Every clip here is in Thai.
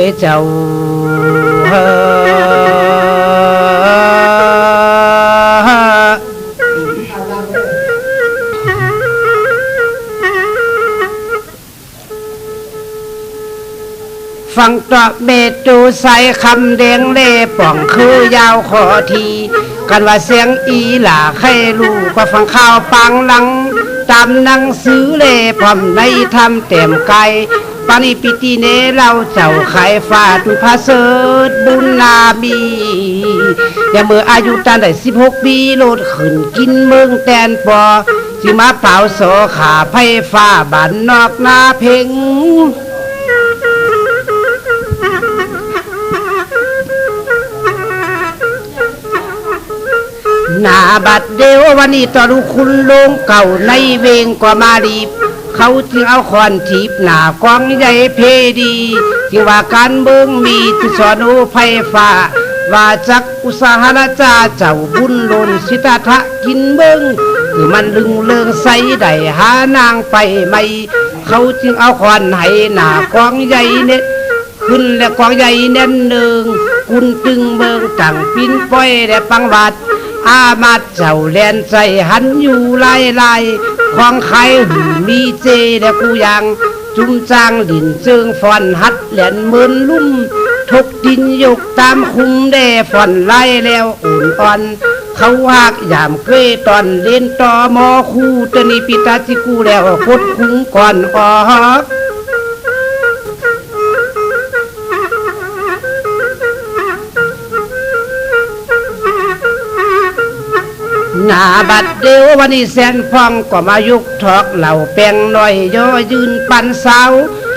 ยเจ้าฟังตอบเบตูใส่คำเดียงเล่ป่องคือยาวขอทีกันว่าเสียงอีหล่าใครรู้ก็ฟังข่าวปังหลัง ตามหนังสือเล่พร้อมในทำเต็มไก ปานิปิติเนเราเจ้าไขฟาดพระเสดบุญนาบีอย่าเมื่ออายุตานได้สิบหกปีโลดขึ้นกินเมืองแตนปอจิมาเป่าโสขาไพ่ฟ้าบันนอกนาเพ่งนาบัดเดียววันนี้ตอรุคุณลงเก่าในเวงกว่ามารี เขาจึงเอาคอนทีบหนากองใหญ่เพดีจึงว่าการเมืองมีที่สอนโอไฟฟ้าว่าจักอุสาหราจาเจ้าบุญลนสิตาทะกินเบิงคือมันลึงเลิงใสได้หานางไปไม่เขาจึงเอาคอนให้หนากองใหญ่เน็ตขึ้นและกองใหญ่แน่นหนึ่งกุนตึงเบิงต่างปิ้นป้อยและปังวัด อามาเจ้าแลนใจหันอยู่ลายลายของใครหืมมีเจและกูยังจุมจางดินเจิงฟอนหัดแหลนเมินลุ่มทุกดินยกตามคุมแด่ฟอนไล่แล้วอุ่นอ่อน เขาหักยามเกยตอนเล่นต่อมอคู่ตนีปิตาจิกูแล้วคดคุ้งก่อนออก หน้าบัดเดียววันนี้แสนพองก็มายุกทอกเหล่าแป้งน้อยย่อยืนปันเสา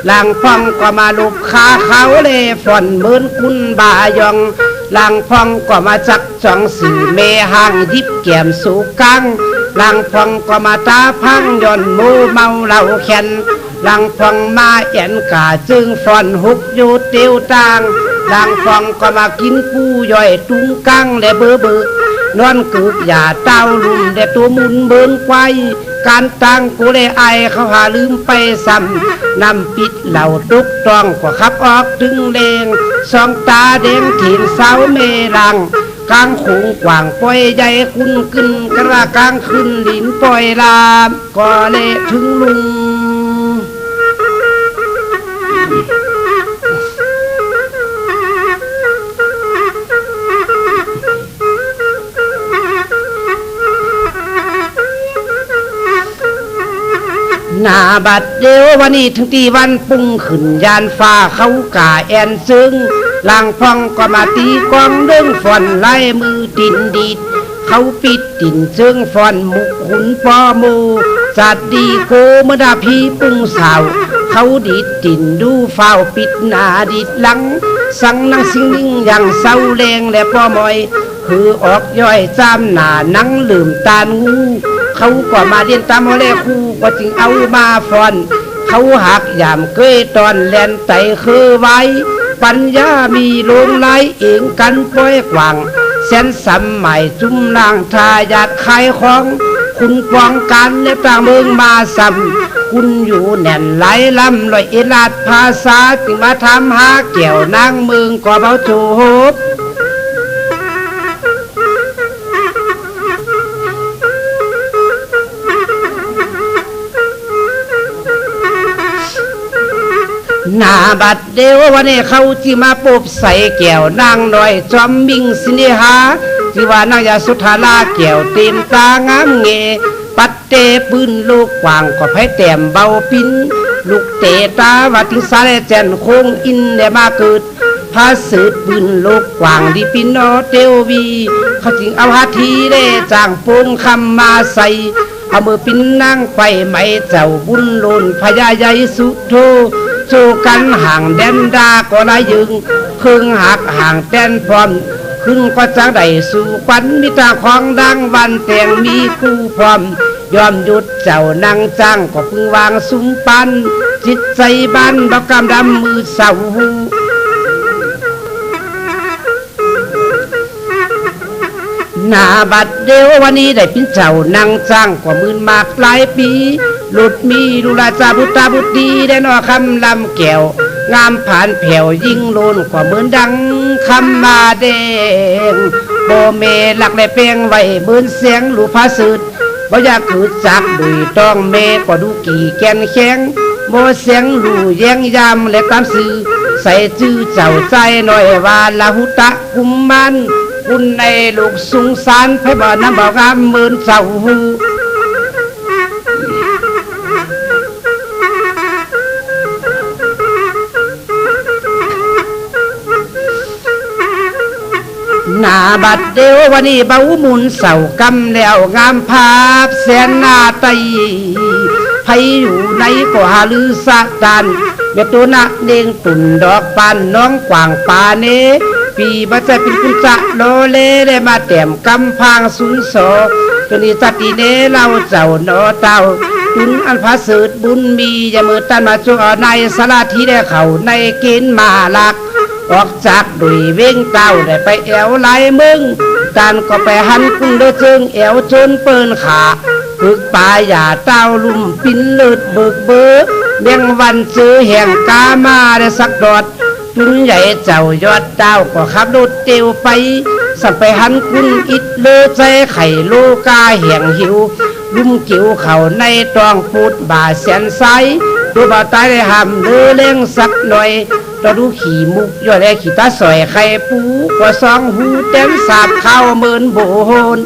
หลังพองก็มาลุกขาเขาเลฝนเหมือนคุณบายองหลังพองก็มาจักจองสื่อเมหางยิบแก้มสู่กังหลังพองก็มาตาพังย่อนมูเมาเหล่าแขนหลังพองมาเอ็นกาจึงฝนหุบอยู่เตียวตางหลังพองก็มากินปูย่อยตุงกังและเบือเบือ นอนกึกอย่าเต้าลุ่มแต่ตัวมุนเบินไกวการตั้งกูเลยไอเขาหาลืมไปซ้ำนำปิดเหล่าตุกตองก็ขับออกถึงเลงสองตาแดงถิ่นเสาเมรังกลางขงกว่างปล่อยใหญ่คุณขึ้นกระกลางขึ้นลินปล่อยลามก็เลยถึงลุงาบัดเดียววันนี้ถึงตีวันปุ้งขึ้นยานฟ้าเขากาแอนซึ่งลางพองก็มาตีกองเรื่องฝอนไล่มือดินดีดเขาปิดดินซึ่งฝอนมุกขุนปอโมจัดดีโกเมื่อดาพีปุ้งสาวเขาดีดดินดูเฝ้าปิดหนาดิดหลัง สังนังสิงลิงอย่างเศร้าแรงและป้อมอย คือออกย่อยจามหนานังลืมตางู เขาก็มาเรียนตามโมเลคูก็จึงเอามาฟอน เขาหักยามเกยตอนแลนไตคือไว้ ปัญญามีลงไหลเองกันปล่อยกว่างแสนสำใหม่จุมลางทายาทขายของ คุณปองกันและต่างเมืองมาซ้ำคุณอยู่แน่นไหลลำลอยเอลาดภาษาจึงมาทำหาเกี่ยวนางเมืองก็เบาโจบ นาบัดเดียววันนี้เขาจิมาปบใส่แก้วนางน้อยจอมมิงสิเนหาจิว่านางยาสุธาลาแก้วเต็มตางามเงปัดเตปืนลูกกวางก็ไผแต้มเบาปิ้นลูกเตตาว่าถึงสาเลแจนคงอินเดมาเกิดพาสืบปืนลูกกวางดิปินโนเตววีเขาจึงเอาหาทีเด้จางปูนคำมาใส่เอามือปิ้นนั่งไปไม่เจ้าบุญโลนพญาใหญ่สุโธ สู้กันห่างแดนดาก็ละยึงครึ่งหักห่างแต้นพร้อมครึ่งก็จะได้สู่ควันมิตาของดังวันแต่งมีคู่พร้อมยอมหยุดเจ้านางจ้างก็พึงวางสุมปัน จิตใจบ้านบักกำดำมือเสาหน้าบัดเดียววันนี้ได้เป็นเจ้านางจ้างกว่ามื่นมากหลายปี หลุดมีลุลาจาบุตาบุตรีได้นอคำลำแก้วงามผ่านแผ่วยิ่งโลนกว่าเหมือนดังคำมาแดงโบเมหลักและเปียงไว้เหมือนเสียงหลูพาสืดบ่อยากขืดจักดุยต้องเมกว่าดูกี่แกนแข็งโมเสียงหลูแย้งยำและตามสื่อใส่จื้อเจ้าใจหน่อยว่าละหุตะกุมมันคุณในลูกสุงสารให้บ่น้ำบ่งามเหมือนเจ้าหู หน้าบัดเดียววันนี้เบาหมุนเสากำแล้วงามภาพแสนหน้าไตไผอยู่ในก็หาลือสะตานเมตุนะเด้งตุ่นดอกปานน้องกวางปาเนปีบัจเป็นกุจะโลเลได้มาแต้มกำพางสุนโสจนี้สติเนเราเจ้านอเต้าตุนอันพาสืดบุญมีอย่ามือตันมาจงเอาในสลาที่ได้เข้าในเกณฑ์มาลัก ออกจากดุยเว้งเต้าได้ไปแอวไหลมึงตานก็ไปหันกุ้งเดือจึงแอวจนเปิ้นขาฝึกปลาอย่าเต้าลุ่มปินเลืดเบิกเบิกเบี้ยงวันซื้อแห่งกามาได้สักดอดจุนใหญ่เจ้ายอดเต้าก็ขับรถเตียวไป สับไปหันกุ้งอิดเลือใจไข่โลกาแห่งหิว ลุ่มกิ่วเข่าในตองพูดบ่าแสนไซตัวบ่าตายได้หำเลือเล่งสักหน่อย เราดูขี่มุกย่อแลขี่ตาสอยไข่ปูกว่าสองหูเต็มสาบข้าวเหมือนโบโหน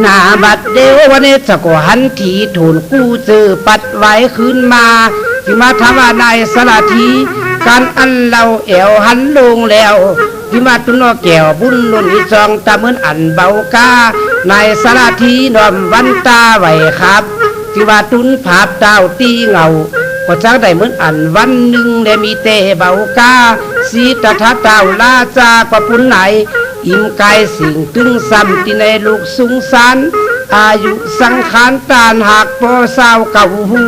หน้าบัดเดียววันนี้จะกหันทีถูนกู้เจอปัดไว้ขึ้นมาที่มาทำว่านายสละทีการอันเราเอวหันลงแล้ว ที่มาตุนอแก้วบุญลุนอีจองตาเหมือนอันเบากาในายสละทีนอมวันตาไหวครับที่ว่าตุนภาพดาวตีเงาก็จักได้เหมือนอันวันหนึ่งได้มีเตเบากาสีตะทัดดาวลาจากว่าปุนไหน อิ่มกายสิ่งตึงซ้ำที่ในลูกสุงสารอายุสังขารตานหักปอสาวเก่าหู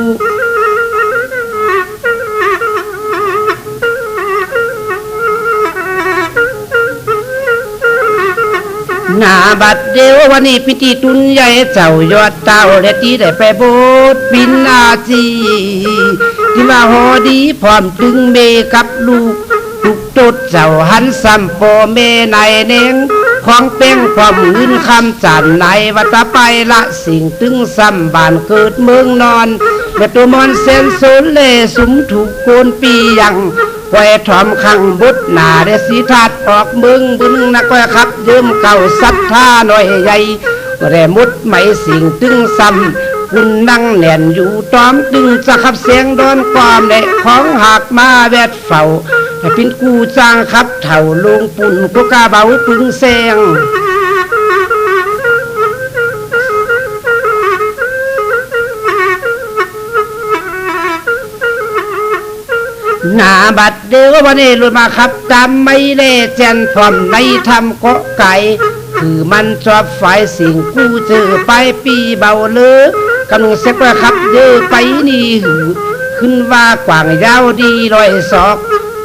หน้าบัดเดียววันนี้พิธีตุนใหญ่เจ้ายอดเต้าและที่ได้ไปโบสถ์ปินอาจีที่มาหอดีพร้อมตึงเมกับลูกลูกตดเจ้าหันซ้ำโปเมในเนงของเป้งความเงินคำจันในวัตไปละสิ่งตึงซ้ำบานเกิดเมืองนอนเมื่ตัวมอนเซนโซนเลสุมถูกโกนปียัง ไว้ถอมขังบุตรหนาได้สีทัดออกมึงบึงนักก็ขับ ยืมเก่าสัทธาหน่อยใหญ่แรงมุดไหมสิ่งตึงซ้ำคุณนั่งแน่นอยู่ตอมตึงจะขับเสียงโดนความได้ของหักมาแวดเฝ้าให้เป็นกูจ้างขับเถ่าลงปุ่นก็กาเบาปึงเสียง น้าบัดเดียววันนี้ลุมาครับตามไม่เล่แจนพร้อมในทำกาะไก่คือมันชอบฝ่ายสิ่งกู้เจอไปปีเบาเลือกำลังเซ็กว่าครับเยอไปนี่หือขึ้นว่ากว่างยาวดีลอยศอก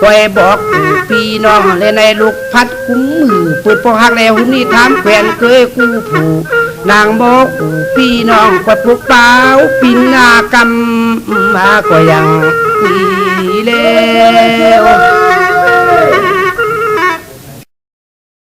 ก้อยบอกกูพี่น้องเลยในลูกพัดคุ้มมือปิดปอกหักแล้วหุ่นนี่ถามแขวนเคยกู้ผูกนางบอกกูพี่น้องกดปลุกเปล่าปินนากำมาก็ยัง ปีแล้ว